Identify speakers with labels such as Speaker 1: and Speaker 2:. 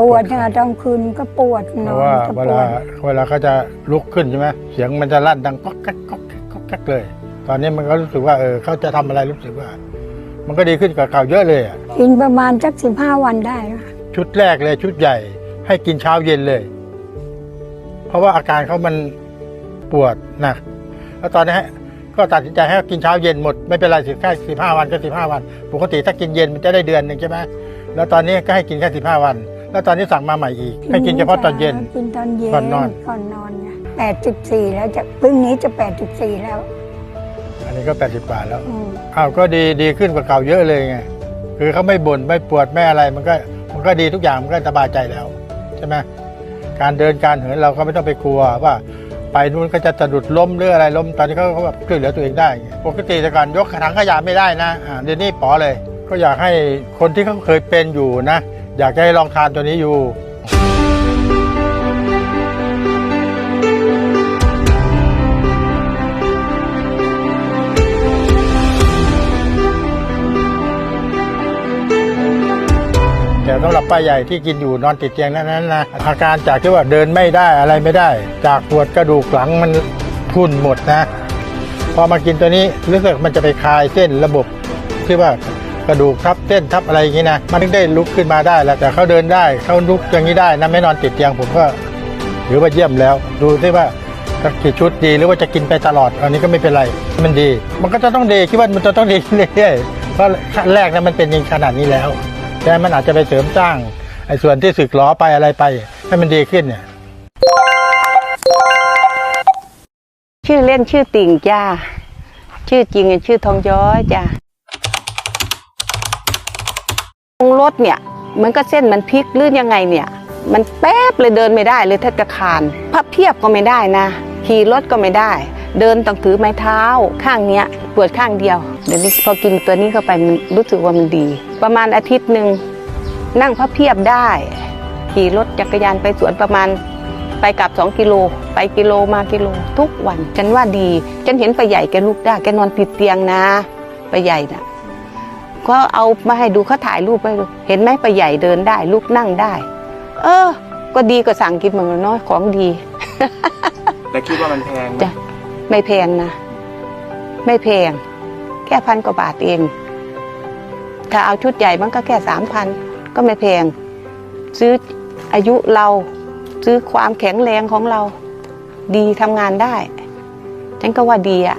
Speaker 1: ปวดเนี่ยตอนคืนก็ปวด
Speaker 2: เพ
Speaker 1: นอ
Speaker 2: ราะ
Speaker 1: น
Speaker 2: ว่า
Speaker 1: ก็
Speaker 2: เว
Speaker 1: ปว
Speaker 2: ลา
Speaker 1: ด
Speaker 2: เวลาเขาจะลุกขึ้นใช่ไหมเสียงมันจะลั่นดังก๊อกแก๊กก๊อกแก๊กก๊อกแก๊กเลย ตอนนี้มันก็รู้สึกว่าเออเขาจะทำอะไรรู้สึกว่า มันก็ดีขึ้นกว่าเก่าเยอะเลยอะ
Speaker 1: กินประมาณสักสิบห้าวันได้ค่ะ
Speaker 2: ชุดแรกเลยชุดใหญ่ ให้กินเช้าเย็นเลย เพราะว่าอาการเขามันปวดหนักแล้วตอนนี้ให้ก็ตัดสินใจให้กินเช้าเย็นหมดไม่เป็นไรสิแค่สิบห้าวันก็สิบห้าวัน ปกติถ้ากินเย็นมันจะได้เดือนหนึ่งใช่ไหมแล้วตอนนี้ก็ให้กินแค่สิบห้าวัน แล้วตอนนี้สั่งมาใหม่อีก ให้กินเฉพาะตอนเย็น
Speaker 1: กินตอนเย็น
Speaker 2: ก่อนนอน
Speaker 1: ก่อนนอนไงแปดสิบสี่แล้วจะพรุ่งนี้จะแปดสิบสี่แล้ว
Speaker 2: อันนี้ก็แปดสิบกว่าแล้ว
Speaker 1: อืม
Speaker 2: อ้าวก็ดีดีขึ้นกว่าเก่าเยอะเลยไงคือเขาไม่บ่นไม่ปวดไม่อะไรมันก็มันก็ดีทุกอย่างมันก็สบายใจแล้วใช่ไหมการเดินการเหินเราก็ไม่ต้องไปกลัวว่า ไปนู้นก็จะสะดุดล้มหรืออะไรล้มตอนนี้เขาเขาแบบช่วยเหลือตัวเองได้ไงปกติแต่ก่อนยกถังขยะไม่ได้นะอ่าเดี๋ยวนี้ป๋อเลย ก็อยากให้คนที่เขาเคยเป็นอยู่นะ อยากจะให้ลองทานตัวนี้อยู่ แต่สำหรับป้าใหญ่ที่กินอยู่นอนติดเตียงนั้นนั้นนะอาการจากที่ว่าเดินไม่ได้อะไรไม่ได้ จากปวดกระดูกหลังมันพุ่นหมดนะ พอมากินตัวนี้รู้สึกมันจะไปคลายเส้นระบบที่ว่า กระดูกทับเส้นทับอะไรอย่างนี้นะมันถึงได้ลุกขึ้นมาได้แล้วแต่เขาเดินได้เขาลุกอย่างนี้ได้นะไม่นอนติดเตียงผมก็ถือว่าเยี่ยมแล้ว ดูที่ว่าจะกี่ชุดดีหรือว่าจะกินไปตลอด อันนี้ก็ไม่เป็นไรมันดี มันก็จะต้องดีคิดว่ามันจะต้องดีเรื่อยๆเพราะขั้นแรกนะมันเป็นอยังขนาดนี้แล้วแต่มันอาจจะไปเสริมสร้างไอ้ส่วนที่สึกล้อไปอะไรไป ให้มันดีขึ้นเนี่ย
Speaker 3: ชื่อเล่นชื่อติ่งจ้า ชื่อจริงชื่อทองย้อยจ้า รงรถเนี่ยมันก็เส้นมันพลิกหรือยังไงเนี่ย มันแป๊บเลยเดินไม่ได้เลยแทบจะคานพับเพียบก็ไม่ได้นะ ขี่รถก็ไม่ได้ เดินต้องถือไม้เท้าข้างเนี้ยปวดข้างเดียวเดี๋ยวนี้พอกินตัวนี้เข้าไปมันรู้สึกว่ามันดี ประมาณอาทิตย์หนึ่งนั่งพับเพียบได้ ขี่รถจักรยานไปสวนประมาณไปกลับสองกิโล ไปกิโลมากิโล ทุกวัน ฉันว่าดี ฉันเห็นไปาใหญ่แกลุกได้แกนอนติดเตียงนะไปาใหญ่น่ะ เอามาให้ดูเขาถ่ายรูปไปดูเห็นไหมไปาใหญ่เดินได้ลุกนั่งได้ เออ ก็ดีกว่าสั่งกินเหมือนน้อยของดี
Speaker 4: แล้วคิดว่ามันแพงไหม
Speaker 3: จ้ะ ไม่แพงนะ ไม่แพง แค่พันกว่าบาทเอง ถ้าเอาชุดใหญ่มันก็แค่สามพันก็ไม่แพง ซื้ออายุเรา ซื้อความแข็งแรงของเรา ดีทำงานได้ ฉันก็ว่าดีอะ